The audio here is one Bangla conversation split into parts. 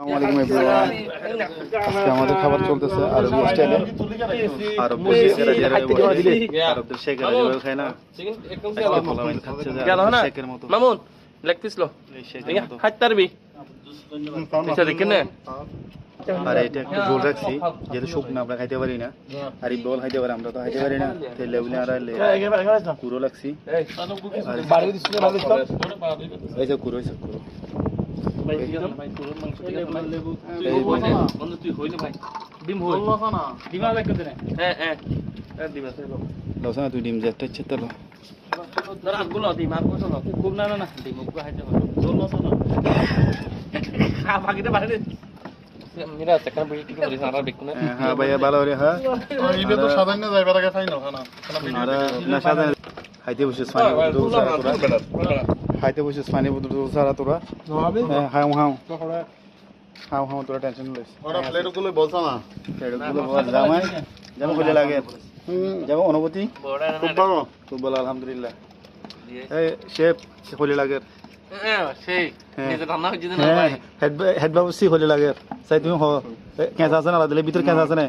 আসসালামু এভরিওয়ান আজকে আমাদের খাবার চলতেছে আরবি স্টাইলে। আরবদের শেখেরা যেভাবে আরবদের শেখেরা যেভাবে খায় না আজকে পোলাওয়াইন খাচ্ছে যে শেখের মতো। মামুন লেগ পিস লো। এই শেখের মতো। হাত তারবি। আচ্ছা দেখেন না। আর এটা একটু ঝোল রাখছি যেহেতু শুকনো আমরা খাইতে পারি না। আর এই বল খাইতে পারি আমরা তো খাইতে পারি না। লেবুলে আর কুড়ো লাগছি। আর এই যে কুড়ো হয়েছে কুড়ো। তুই ডিম হ্যাঁ হ্যাঁ হ্যাঁ ডিম আর না খুব না না ডিম হাইতে হবে। হ্যাঁ বাকিটা বাইরে মিরা চাকা বিড়ি ঠিক করে সারা বেকুনে হ্যাঁ ভাইয়া ভালো রে হ্যাঁ। ইবে তো সাধারণ যাইবার আগে ফাইনাল খানা আর না সাদা খাইতে বসে খাইতে বসে পানি বোতল সারা তোরা। হ্যাঁ হাও হাও। হাও হাও তোরা টেনশন লইস। ওরা প্লেটগুলো বলছ না এগুলো বল জামাই যেমন হলে লাগে। যেমন অনুভূতি? খুব ভালো খুব ভালো আলহামদুলিল্লাহ। এই শেফ হলে লাগে হেড বাবুসি লাগে চাই তুমি হ। কেঁচা আছে না দিলে ভিতর কেঁচা আছে না?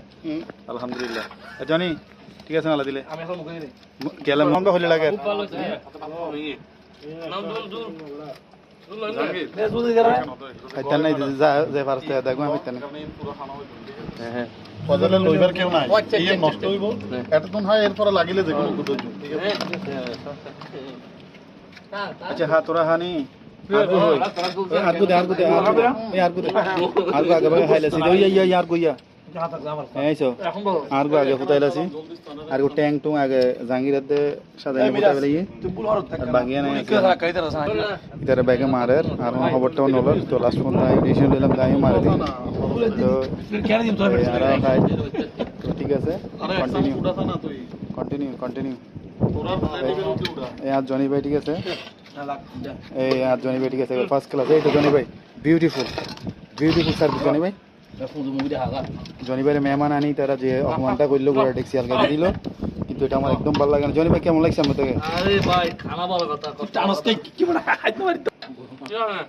আলহামদুলিল্লাহ। জনি ঠিক আছে না দিলে আমি এখন মুখে দিই গেলে মন হলে লাগে হ্যাঁ হ্যাঁ ইয়ে হয় লাগিলে যে কোনো আচ্ছা হ্যাঁ তোরা হানি আর গুদে আর গুদে আর গুদে আর গুদে আগে ভাই হাইলাছি ওই ইয়া ইয়া আর ইয়া আর গো আগে ফুটাইলাছি আর গো ট্যাং টুং আগে জাঙ্গিরাতে সাজাই ফুটাইলাই আর বাগিয়া নাই ইতারে ব্যাগে মারের আর খবরটাও নল তো লাস্ট পর্যন্ত আমি ডিসিশন নিলাম আমি মারে দিই। তো আর ঠিক আছে কন্টিনিউ কন্টিনিউ কন্টিনিউ এই আর জনি ভাই ঠিক আছে? এই আর জনি ভাই ঠিক আছে। ফার্স্ট ক্লাস এই তো জনি ভাই বিউটিফুল বিউটিফুল সার্ভিস জনি ভাই। জনি ভাইয়ের মেহমান আনি তারা যে অপমানটা করল গোড়া ট্যাক্সি আলগা দিয়ে দিল। কিন্তু এটা আমার একদম ভালো লাগে না। জনিবার কেমন লাগছে আমার থেকে? আরে ভাই খানা বড় কথা টানসকে কি বড় খাইতে পারি তো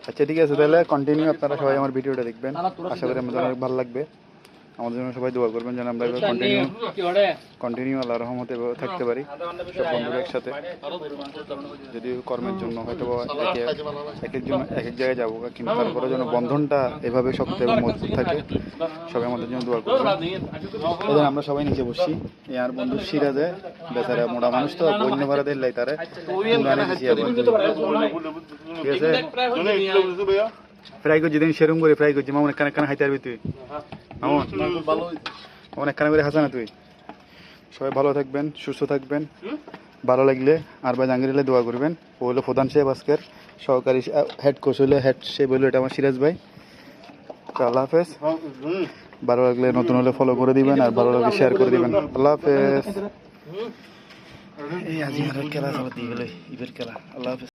আচ্ছা ঠিক আছে তাহলে কন্টিনিউ আপনারা সবাই আমার ভিডিওটা দেখবেন। আশা করি আমার অনেক ভালো লাগবে। আমাদের জন্য সবাই দোয়া করবেন যেন আমরা এবার কন্টিনিউ কন্টিনিউ আল্লাহ রহমতে থাকতে পারি। সব বন্ধুরা একসাথে। যদি কর্মের জন্য হয়তো বা একে এক একজন এক এক জায়গায় যাব কিন্তু তারপরে যেন বন্ধনটা এভাবে শক্ত এবং মজবুত থাকে। সবাই আমাদের জন্য দোয়া করবেন। এদের আমরা সবাই নিচে বসছি। এই আর বন্ধু সিরাজে বেচারা মোটা মানুষ তো বন্য ভাড়া দিল তারে। ঠিক আছে? ফ্রাই করছি দিন সেরম করে ফ্রাই করছি। মামন কানে কানে খাইতে পারবি তুই। মামন কানে করে হাসা না তুই। সবাই ভালো থাকবেন সুস্থ থাকবেন। ভালো লাগলে আর ভাই জাহাঙ্গীর দোয়া করবেন। ও হলো প্রধান সাহেব আজকের সহকারী হেড কোচ হলো হেড সে বলল এটা আমার সিরাজ ভাই। তো আল্লাহ হাফেজ। ভালো লাগলে নতুন হলে ফলো করে দিবেন আর ভালো লাগলে শেয়ার করে দিবেন। আল্লাহ হাফেজ। এই আজি আর খেলা দিয়ে গেলে ইবের খেলা। আল্লাহ হাফেজ।